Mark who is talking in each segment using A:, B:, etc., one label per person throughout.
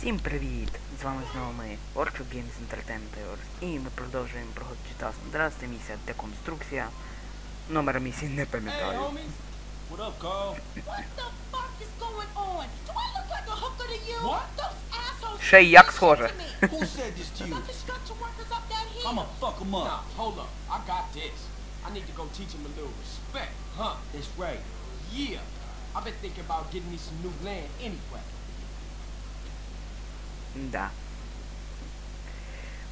A: Всім привіт! З вами знову ми, Orchard Games Entertainment Awards. І ми продовжуємо проходити GTA San Andreas, це місія деконструкція. Номер місії не
B: Hey,
A: пам'ятаю.
B: homies. What up, Carl?
C: What the fuck is going on? Do I look like a hooker to you?
B: What?
C: Those assholes
A: Ще й як схоже.
C: to me.
B: Who said this to
C: The
B: you?
C: construction workers up that hill.
B: I'ma fuck him
D: Nah,
B: up.
D: hold up. I got this. I need to go teach him a little respect, huh?
B: That's right.
D: Yeah. I've been thinking about getting me some new land anyway.
A: Да.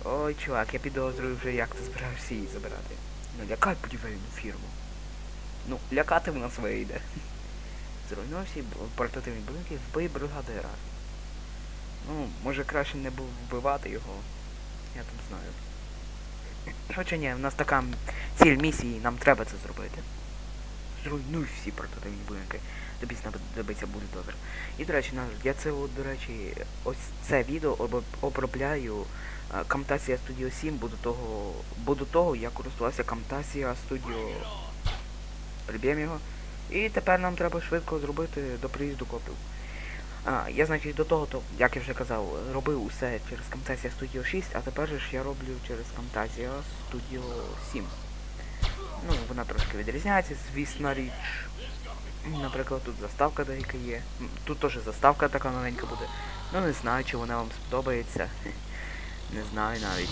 A: Ой, чувак, я підозрюю вже, як ти збираєшся її забирати. Ну, лякай будівельну фірму. Ну, лякати в нас вийде. Зруйнуй всі портативні будинки, вбий бригадира. Ну, може краще не бу- вбивати його. Я там знаю. Хоча ні, в нас така ціль місії, нам треба це зробити. Зруйнуй всі портативні будинки. Тобі знадобиться буде добре. І, до речі, я це, до речі, ось це відео обробляю Camtasia Studio 7, бо до того, бо того я користувався Camtasia Studio. Приб'ємо його. І тепер нам треба швидко зробити до приїзду копів. А, я, значить, до того, то, як я вже казав, робив усе через Camtasia Studio 6, а тепер же ж я роблю через Camtasia Studio 7. Ну, вона трошки відрізняється, звісна річ. Наприклад, тут заставка деяка є. Тут теж заставка така новенька буде. Ну не знаю, чи вона вам сподобається. Не знаю навіть.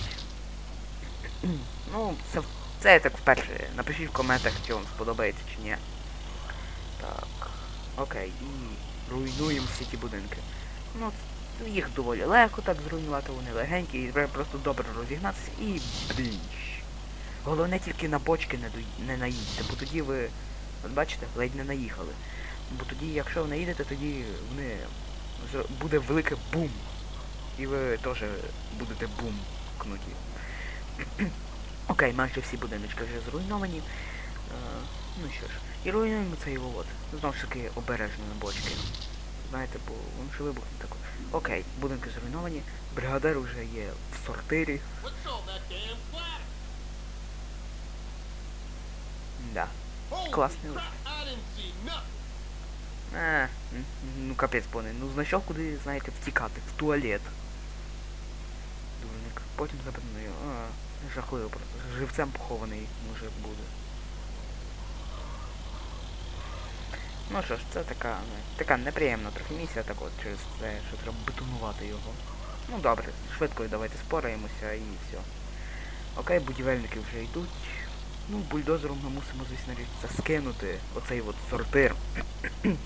A: Ну, це, це я так вперше. Напишіть в коментах, чи вам сподобається чи ні. Так. Окей, і руйнуємо всі ті будинки. Ну, їх доволі легко так зруйнувати, вони легенькі, і треба просто добре розігнатися і блінч. Головне тільки на бочки не, дой- не наїдьте, бо тоді ви, от бачите, ледь не наїхали. Бо тоді, якщо ви наїдете, тоді вони буде велике бум. І ви теж будете бум кнуті. Окей, майже всі будиночки вже зруйновані. Е, ну що ж, і руйнуємо цей от. Знову ж таки обережно на бочки. Знаєте, бо він ще вибухне тако. Окей, будинки зруйновані, бригадир вже є в сортирі. Да. Классный. Е, м, ну капець повний. Ну знайшов куди, знаєте, втікати, в туалет. Дурник. Потім запевнив, а, жахливо просто. Живцем похований мужик буде. Ну що ж, це така, ну, така неприємна трохи місія, так от через те, що треба бетонувати його. Ну добре, швидко давайте спораємося і все. Окей, будівельники вже йдуть. Ну, бульдозером ми мусимо, звісно, скинути оцей от сортир.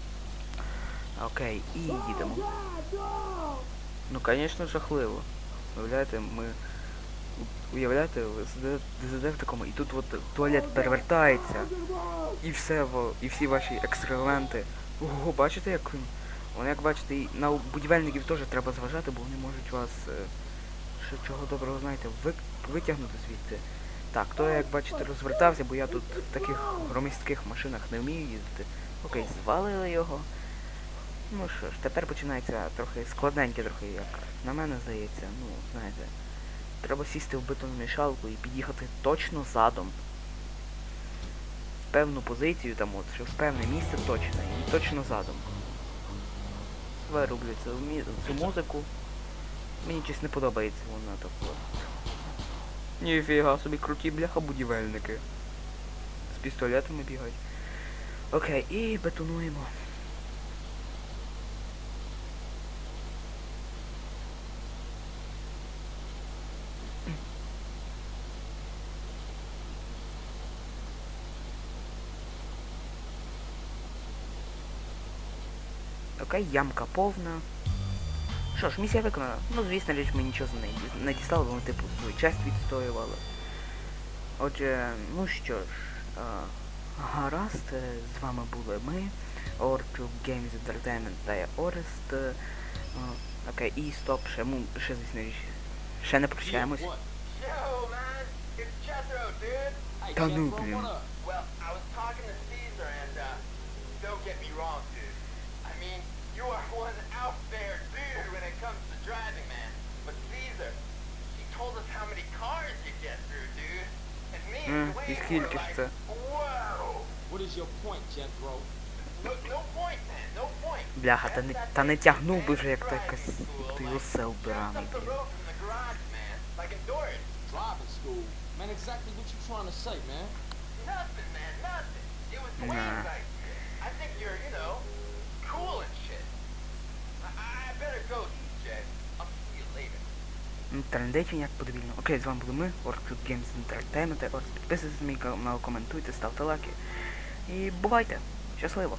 A: Окей, і їдемо. Ну, звісно, жахливо. Уявляєте, ми... Уявляєте, ви сидите, в такому, і тут от туалет перевертається, і все, і всі ваші екскременти. Ого, бачите, як він? Вони, як бачите, і на будівельників теж треба зважати, бо вони можуть вас, е, що чого доброго знаєте, ви, витягнути звідти. Так, то я, як бачите, розвертався, бо я тут в таких громістких машинах не вмію їздити. Окей, звалили його. Ну що ж, тепер починається трохи складненьке, трохи, як на мене здається. Ну, знаєте, треба сісти в бетономішалку і під'їхати точно задом. В певну позицію там от, що в певне місце точно, і точно задом. Вироблю цю, цю музику. Мені щось не подобається вона так от. Ніфіга собі круті бляха будівельники. З пістолетами бігають. Окей, і бетонуємо. Окей, ямка повна. Що ж, місія виконана. Ну, звісно, річ ми нічого не дістали, бо ми типу свою честь відстоювали. Отже, ну що ж, а, гаразд, е, з вами були ми, Orchard Games Entertainment та я Орест. е, Окей, і стоп, ще, му, ще звісно річ. Ще не прощаємось. Та ну, блін.
E: uh, don't get me wrong, dude. I mean, you are one out there, кількість це.
A: Бляха, та не та не тягнув би вже як
D: то
E: якось як ти осел бирами.
A: Nah.
E: I think you're, you know, cool and shit. I, I better go, DJ.
A: Ну, як подвільно. Окей, з вами були ми, Orkut Games Entertainment. Підписуйтесь на мій канал, коментуйте, ставте лайки. І бувайте! Щасливо!